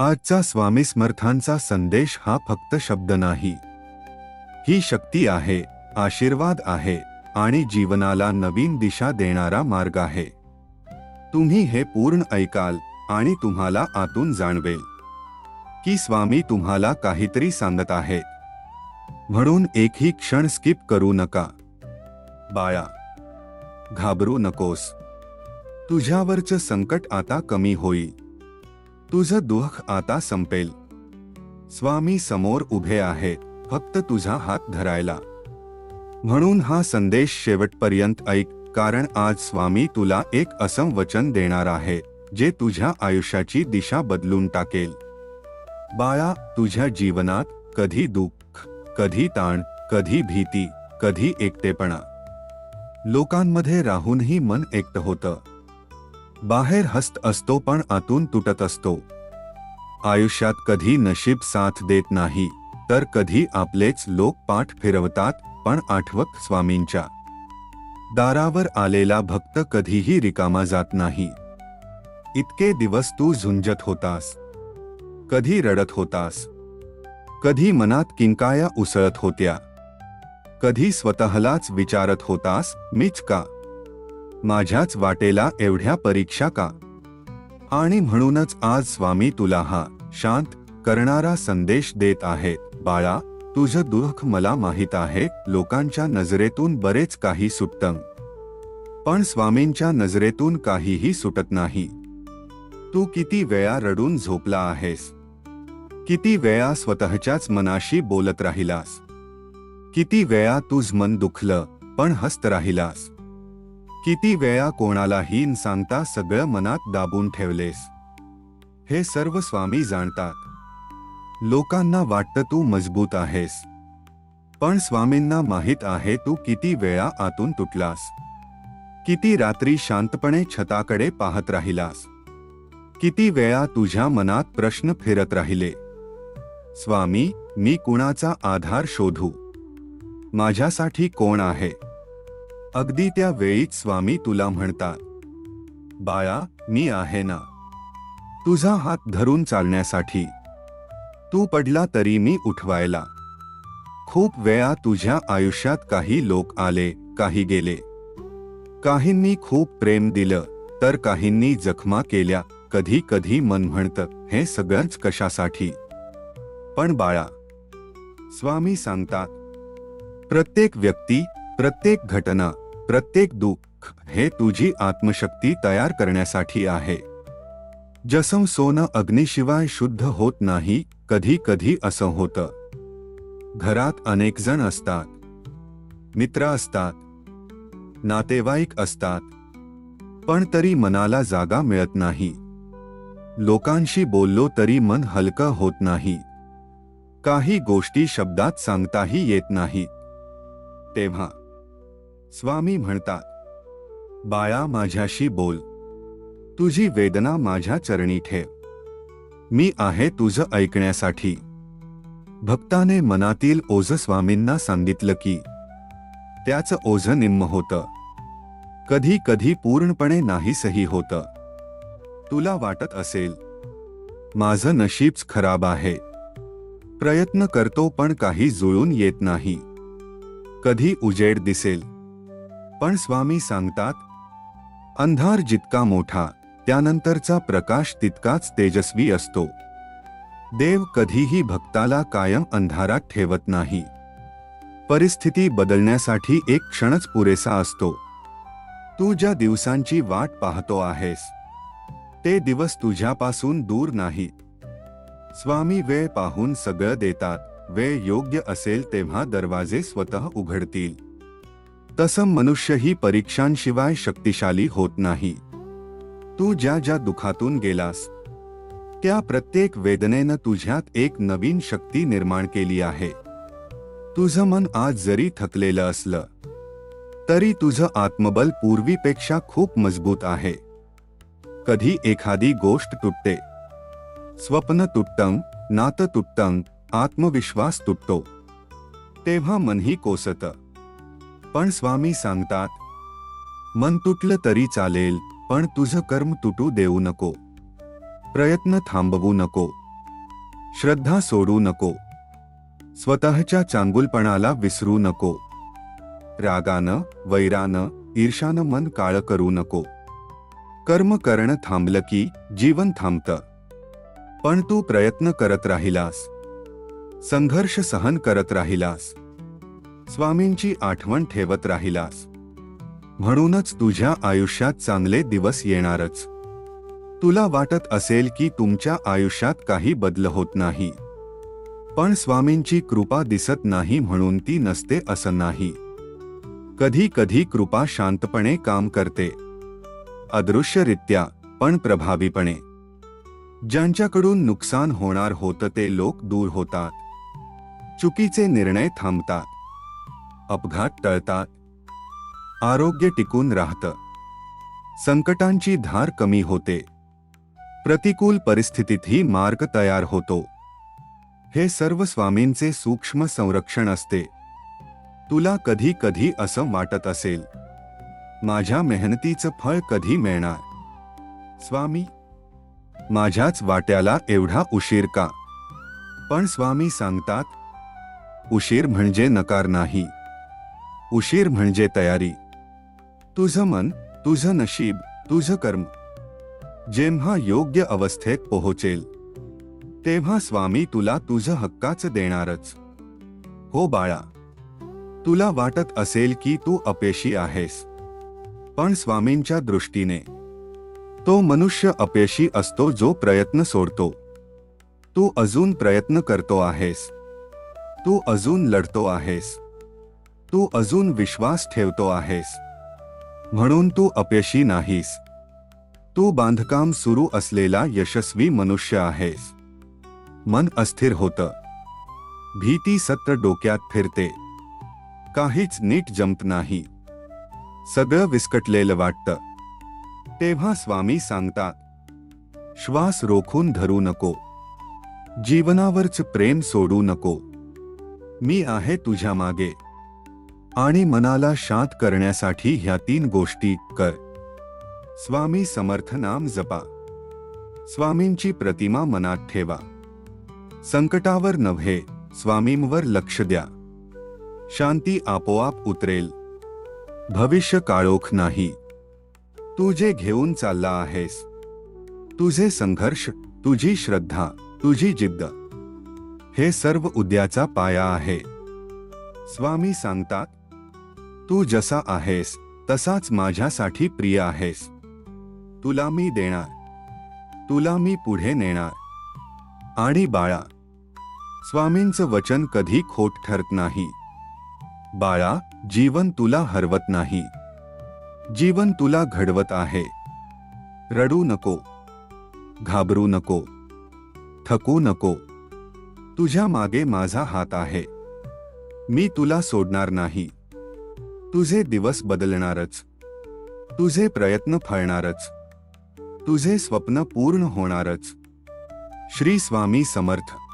आजचा स्वामी समर्थांचा संदेश हा फक्त शब्द नाही. ही शक्ती आहे आशीर्वाद आहे आणि जीवनाला नवीन दिशा देणारा मार्ग आहे. तुम्ही हे पूर्ण ऐकाल आणि तुम्हाला आतून जाणवेल. की स्वामी तुम्हाला काहीतरी सांगत आहे. म्हणून एकही क्षण स्किप करू नका. बाळा घाबरू नकोस. तुझ्यावरचं संकट आता कमी होईल. तुझं दुःख आता संपेल. स्वामी समोर उभे आहेत फक्त तुझा हात धरायला. म्हणून हा संदेश शेवटपर्यंत ऐक कारण आज स्वामी तुला एक असं वचन देणार आहे जे तुझ्या आयुष्याची दिशा बदलून टाकेल. बाळा तुझ्या जीवनात कधी दुःख कधी ताण कधी भीती कधी एकटेपणा. लोकांमध्ये राहूनही मन एकटं होतं. बाहेर हस्त असतो पण आतून तुटत असतो. आयुष्यात कधी नशीब साथ देत नाही तर कधी आपलेच लोक पाठ फिरवतात पण आठवक स्वामींच्या. दारावर आलेला भक्त कधीही रिकामा जात नाही. इतके दिवस तू झुंजत होतास. कधी रडत होतास. कधी मनात किंकाया उसळत होत्या. कधी स्वतःलाच विचारत होतास मीच का? माझ्याच वाटेला एवढ्या परीक्षा का? आणि म्हणूनच आज स्वामी तुला हा शांत करणारा संदेश देत आहेत. बाळा तुझं दुःख मला माहीत आहे लोकांच्या नजरेतून बरेच काही सुटतं. पण स्वामींच्या नजरेतून काहीही सुटत नाही. तू किती वेळा रडून झोपला आहेस? किती वेळा स्वतःच्याच मनाशी बोलत राहिलास? किती वेळा तुझ मन दुखलं पण हस्त राहिलास? किती वेळा कोणालाही न सांगता सगळं मनात दाबून ठेवलेस? हे सर्व स्वामी जाणतात. लोकांना वाटतं तू मजबूत आहेस. पण स्वामींना माहीत आहे तू किती वेळा आतून तुटलास. किती रात्री शांतपणे छताकडे पाहत राहिलास. किती वेळा तुझ्या मनात प्रश्न फिरत राहिले. स्वामी मी कुणाचा आधार शोधू? माझ्यासाठी कोण आहे? अगदी त्या वेळीच स्वामी तुला म्हणतात बाळा मी आहे ना. तुझा हात धरून चालण्यासाठी. तू पडला तरी मी उठवायला. खूप वेळा तुझ्या आयुष्यात काही लोक आले काही गेले. काहींनी खूप प्रेम दिलं तर काहींनी जखमा केल्या कधी कधी मन म्हणतं हे सगळंच कशासाठी? पण बाळा स्वामी सांगतात प्रत्येक व्यक्ती प्रत्येक घटना प्रत्येक दुःख हे तुझी आत्मशक्ती तयार करण्यासाठी आहे. जसं सोनं अग्निशिवाय शुद्ध होत नाही कधी कधी असं होतं. घरात अनेक जण असतात. मित्र असतात. नातेवाईक असतात. पण तरी मनाला जागा मिळत नाही. लोकांशी बोललो तरी मन हलकं होत नाही. काही गोष्टी शब्दात सांगताही येत नाही. तेव्हा स्वामी म्हणतात बाळा माझ्याशी बोल. तुझी वेदना माझ्या चरणी ठेव. मी आहे तुझं ऐकण्यासाठी. भक्ताने मनातील ओझ स्वामींना सांगितलं की त्याचं ओझ निम्म होतं. कधी कधी पूर्णपणे नाहीसही होतं. तुला वाटत असेल माझं नशीबच खराब आहे. प्रयत्न करतो पण काही जुळून येत नाही. कधी उजेड दिसेल. पण स्वामी सांगतात अंधार जितका मोठा त्यानंतरचा प्रकाश तितकाच तेजस्वी असतो. देव कधीही भक्ताला कायम अंधारात ठेवत नाही. परिस्थिती बदलण्यासाठी एक क्षणच पुरेसा असतो. तू ज्या दिवसांची वाट पाहतो आहेस ते दिवस तुझ्यापासून दूर नाहीत स्वामी वेळ पाहून सगळं देतात वेळ योग्य असेल तेव्हा दरवाजे स्वतः उघडतील. तसं मनुष्यही परीक्षांशिवाय शक्तिशाली होत नाही. तू ज्या ज्या दुखातून गेलास त्या प्रत्येक वेदनेनं तुझ्यात एक नवीन शक्ती निर्माण केली आहे. तुझं मन आज जरी थकलेलं असलं तरी तुझं आत्मबल पूर्वीपेक्षा खूप मजबूत आहे. कधी एखादी गोष्ट तुटते स्वप्न तुटतं नातं तुटतं आत्मविश्वास तुटतो तेव्हा मनही कोसतं. पण स्वामी सांगतात मन तुटलं तरी चालेल पण तुझं कर्म तुटू देऊ नको. प्रयत्न थांबवू नको. श्रद्धा सोडू नको. स्वतःच्या चांगुलपणाला विसरू नको. रागानं वैरानं ईर्षानं मन काळ करू नको. कर्म करणं थांबलं की जीवन थांबतं. पण तू प्रयत्न करत राहिलास. संघर्ष सहन करत राहिलास. स्वामींची आठवण ठेवत राहिलास. म्हणूनच तुझ्या आयुष्यात चांगले दिवस येणारच. तुला वाटत असेल की तुमच्या आयुष्यात काही बदल होत नाही. पण स्वामींची कृपा दिसत नाही म्हणून ती नसते असं नाही. कधी कधी कृपा शांतपणे काम करते. अदृश्यरित्या पण प्रभावीपणे. ज्यांच्याकडून नुकसान होणार होतं ते लोक दूर होतात. चुकीचे निर्णय थांबतात. अपघात टळतात आरोग्य टिकून राहतं. संकटांची धार कमी होते. प्रतिकूल परिस्थितीतही मार्ग तयार होतो. हे सर्व स्वामींचे सूक्ष्म संरक्षण असते. तुला कधी कधी असं वाटत असेल. माझ्या मेहनतीचं फळ कधी मिळणार? स्वामी माझ्याच वाट्याला एवढा उशीर का? पण स्वामी सांगतात उशीर म्हणजे नकार नाही. उशीर म्हणजे तयारी. तुझं मन तुझं नशीब तुझं कर्म. जेव्हा योग्य अवस्थेत पोहोचेल तेव्हा स्वामी तुला तुझं हक्काचं देणारच. हो बाळा तुला वाटत असेल की तू अपेशी आहेस. पण स्वामींच्या दृष्टीने तो मनुष्य अपेशी असतो जो प्रयत्न सोडतो. तू अजून प्रयत्न करतो आहेस. तू अजून लढतो आहेस. तू अजून विश्वास ठेवतो आहेस. म्हणून तू अपयशी नाहीस. तू बांधकाम सुरू असलेला यशस्वी मनुष्य आहेस. मन अस्थिर होतं. भीती सत्र डोक्यात फिरते. काहीच नीट जमत नाही. सगळं विस्कटलेलं वाटतं. तेव्हा स्वामी सांगतात, श्वास रोखून धरू नको. जीवनावरच प्रेम सोडू नको. मी आहे तुझ्या मागे. आणि मनाला शांत करण्यासाठी ह्या तीन गोष्टी कर. स्वामी समर्थ नाम जपा. स्वामींची प्रतिमा मनात ठेवा. संकटावर नव्हे स्वामींवर लक्ष द्या. शांती आपोआप उतरेल. भविष्य काळोख नाही. तू जे घेऊन चालला आहेस तुझे संघर्ष तुझी श्रद्धा तुझी जिद्द हे सर्व उद्याचा पाया आहे. स्वामी सांगतात तू जसा आहेस तसाच माझ्यासाठी प्रिय आहेस. तुला मी देणार. तुला मी पुढे नेणार. आणि बाळा स्वामींचं वचन कधी खोट ठरत नाही. बाळा जीवन तुला हरवत नाही. जीवन तुला घडवत आहे. रडू नको. घाबरू नको. थकू नको. तुझ्या मागे माझा हात आहे. मी तुला सोडणार नाही. तुझे दिवस बदलणारच. तुझे प्रयत्न फळणारच. तुझे स्वप्न पूर्ण होणारच. श्री स्वामी समर्थ.